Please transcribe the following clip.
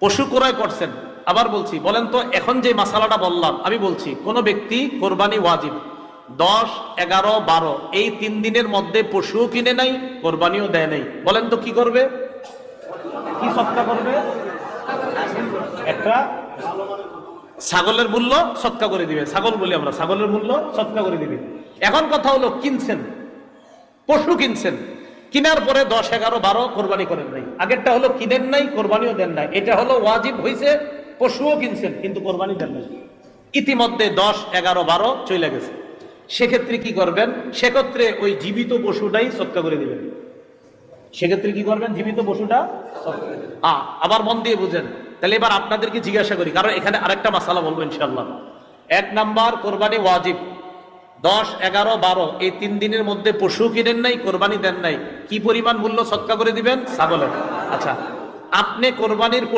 পশু ক্রয় করছেন। আবার বলছি, বলেন তো, এখন যে মাসালাটা বললাম, আমি বলছি, কোন ব্যক্তি কোরবানি ওয়াজিব। দশ, এগারো, বারো, এই তিন দিনের মধ্যে পশুও কিনে নাই, কোরবানিও দেয় নাই। বলেন তো, কি করবে? কি সৎকা করবে? একটা ছাগলের মূল্য সৎকা করে দিবে। ছাগল বলি আমরা, ছাগলের মূল্য সৎকা করে দিবে। এখন কথা হলো, কিনছেন, পশু কিনছেন কিনার পরে দশ, এগারো, বারো কোরবানি করেন নাই। আগেরটা হলো কিনেন নাই, কোরবানিও দেন নাই। এটা হলো ওয়াজিব হয়েছে পশুও কিনছেন, কিন্তু কোরবানি দেন নাই। ইতিমধ্যে দশ, এগারো, বারো চলে গেছে। সেক্ষেত্রে কি করবেন? সেক্ষেত্রে ওই জীবিত পশুটাই সৎকা করে দিবেন। সেক্ষেত্রে কি করবেন? জীবিত পশুটা আবার মন দিয়ে বুঝেন। তাহলে এবার আপনাদেরকে জিজ্ঞাসা করি, কারণ এখানে আরেকটা মাসালা বলব ইনশাল্লাহ এক নাম্বার, কোরবানি ওয়াজিব। দশ, এগারো, বারো, এই তিন দিনের মধ্যে পশু কিনেন নাই, কোরবানি দেন নাই। কি পরিমাণ মূল্য সৎকা করে দিবেন? ছাগলের। আচ্ছা আপনি কোরবানির